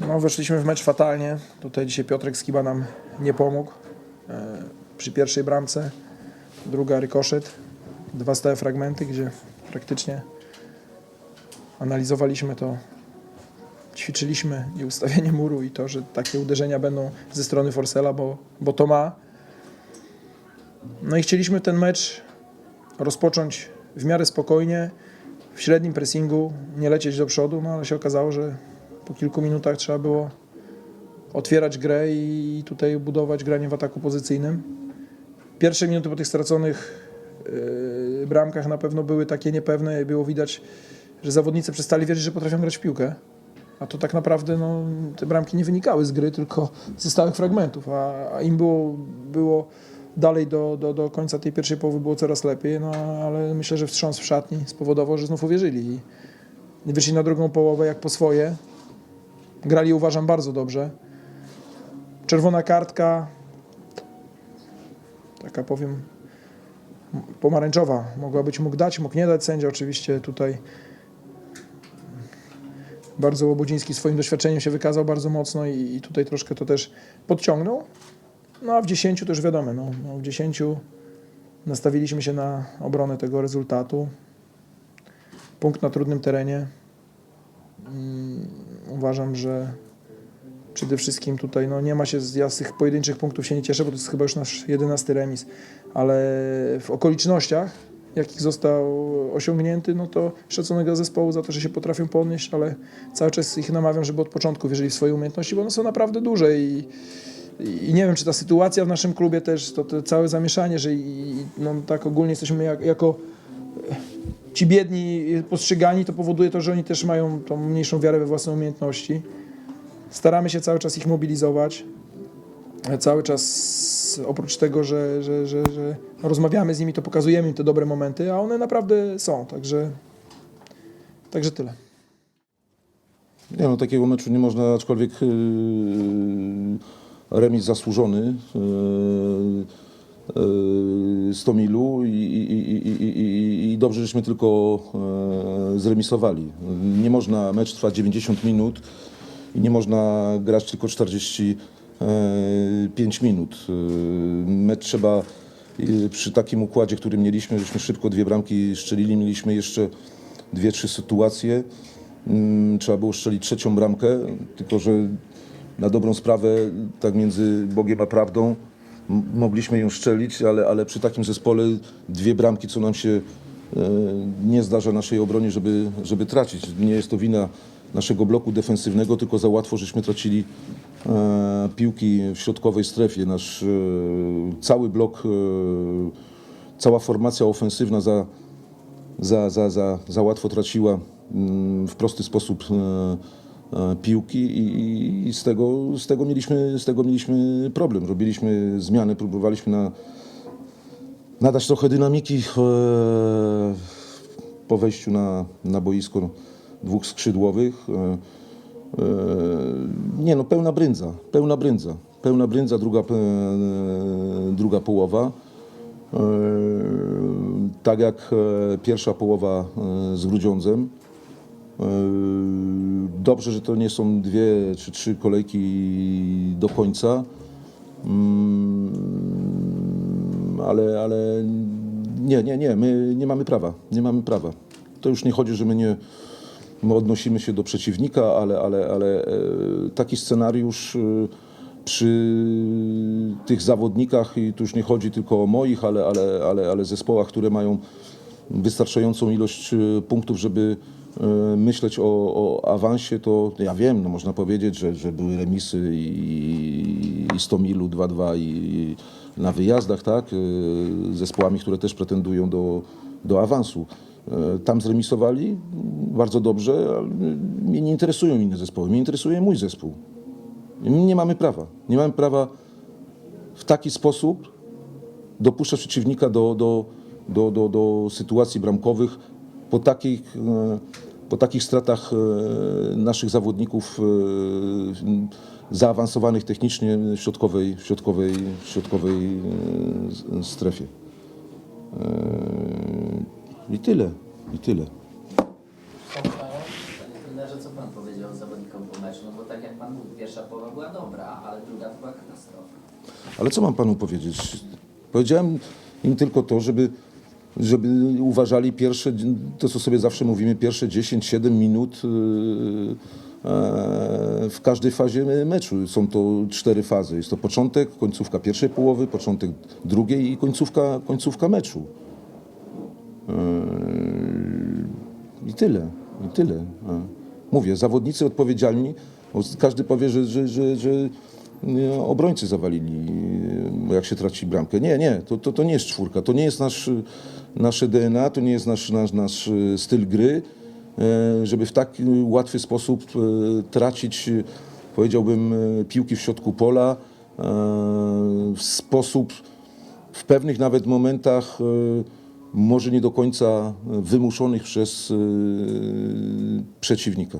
No, weszliśmy w mecz fatalnie. Tutaj dzisiaj Piotrek Skiba nam nie pomógł. E, przy pierwszej bramce, druga rykoszet, dwa stałe fragmenty, gdzie praktycznie analizowaliśmy to, ćwiczyliśmy i ustawienie muru i to, że takie uderzenia będą ze strony Forsela, bo, bo to ma. No i chcieliśmy ten mecz rozpocząć w miarę spokojnie, w średnim pressingu, nie lecieć do przodu, no ale się okazało, że po kilku minutach trzeba było otwierać grę i tutaj budować granie w ataku pozycyjnym. Pierwsze minuty po tych straconych yy, bramkach na pewno były takie niepewne było widać, że zawodnicy przestali wierzyć, że potrafią grać w piłkę. A to tak naprawdę no, te bramki nie wynikały z gry, tylko ze stałych fragmentów, a, a im było, było dalej do, do, do końca tej pierwszej połowy było coraz lepiej, no ale myślę, że wstrząs w szatni spowodował, że znów uwierzyli i wyszli na drugą połowę jak po swoje. Grali uważam bardzo dobrze. Czerwona kartka, taka powiem pomarańczowa, mogła być, mógł dać, mógł nie dać sędzia. Oczywiście tutaj bardzo Łobodziński swoim doświadczeniem się wykazał bardzo mocno i, i tutaj troszkę to też podciągnął. No a w 10 to już wiadomo, no, no w 10 nastawiliśmy się na obronę tego rezultatu. Punkt na trudnym terenie. Uważam, że przede wszystkim tutaj no, nie ma się, ja z tych pojedynczych punktów się nie cieszę, bo to jest chyba już nasz jedenasty remis, ale w okolicznościach, jakich został osiągnięty, no to szacunek dla zespołu za to, że się potrafią podnieść, ale cały czas ich namawiam, żeby od początku wierzyli w swoje umiejętności, bo one są naprawdę duże i, i nie wiem, czy ta sytuacja w naszym klubie też, to, to całe zamieszanie, że i, no, tak ogólnie jesteśmy jak, jako ci biedni postrzegani, to powoduje to, że oni też mają tą mniejszą wiarę we własne umiejętności. Staramy się cały czas ich mobilizować. Cały czas oprócz tego, że, że, że, że rozmawiamy z nimi, to pokazujemy im te dobre momenty, a one naprawdę są, także, także tyle. Nie no, takiego meczu nie można, aczkolwiek yy, remis zasłużony yy, yy, z Tomilu i, i, i, i, dobrze, żeśmy tylko yy, zremisowali. Nie można, mecz trwa 90 minut i nie można grać tylko 45 minut. Yy, Mecz trzeba yy, przy takim układzie, który mieliśmy, żeśmy szybko dwie bramki strzelili, mieliśmy jeszcze dwie, trzy sytuacje. Mm, Trzeba było strzelić trzecią bramkę, tylko że na dobrą sprawę, tak między Bogiem a prawdą, mogliśmy ją strzelić, ale, ale przy takim zespole dwie bramki, co nam się e, nie zdarza naszej obronie, żeby, żeby tracić. Nie jest to wina naszego bloku defensywnego, tylko za łatwo żeśmy tracili e, piłki w środkowej strefie. Nasz e, cały blok, e, cała formacja ofensywna za, za, za, za, za łatwo traciła mm, w prosty sposób e, piłki i, z, tego, z, tego mieliśmy, z tego mieliśmy problem. Robiliśmy zmiany, próbowaliśmy na, nadać trochę dynamiki e, po wejściu na, na boisko dwóch skrzydłowych. E, e, nie no, pełna brędza, pełna brędza, pełna brędza, druga, e, druga połowa. E, Tak jak e, pierwsza połowa e, z Grudziądzem. Dobrze, że to nie są dwie czy trzy kolejki do końca. Mm, Ale, ale nie, nie, nie, my nie mamy prawa, nie mamy prawa. To już nie chodzi, że my nie my odnosimy się do przeciwnika, ale, ale, ale e, taki scenariusz e, przy tych zawodnikach, i tu już nie chodzi tylko o moich, ale, ale, ale, ale zespołach, które mają wystarczającą ilość e, punktów, żeby myśleć o, o awansie, to ja wiem, no można powiedzieć, że, że były remisy i, i 100 milu 2-2 i na wyjazdach, tak, z zespołami, które też pretendują do, do awansu. E, Tam zremisowali bardzo dobrze, ale mnie nie interesują inne zespoły, mnie interesuje mój zespół. Nie mamy prawa. Nie mamy prawa w taki sposób dopuszczać przeciwnika do, do, do, do, do sytuacji bramkowych po takich, po takich stratach e, naszych zawodników e, zaawansowanych technicznie w środkowej, w środkowej, w środkowej e, strefie. I tyle. I tyle. Trenerze, co pan powiedział zawodnikom po meczu? meczu, no bo tak jak pan mówi, pierwsza połowa była dobra, ale druga to była katastrofa. Ale co mam panu powiedzieć? Powiedziałem im tylko to, żeby, żeby uważali pierwsze, to co sobie zawsze mówimy, pierwsze 10-7 minut yy, e, w każdej fazie meczu. Są to cztery fazy. Jest to początek, końcówka pierwszej połowy, początek drugiej i końcówka, końcówka meczu. Yy, I tyle, i tyle. E. Mówię, zawodnicy odpowiedzialni, każdy powie, że, że, że, że obrońcy zawalili, jak się traci bramkę. Nie, nie, to, to, to nie jest czwórka, to nie jest nasz, nasze DNA, to nie jest nasz, nasz, nasz e, styl gry, e, żeby w tak łatwy sposób e, tracić, powiedziałbym, piłki w środku pola w sposób, w pewnych nawet momentach może nie do końca wymuszonych przez przeciwnika.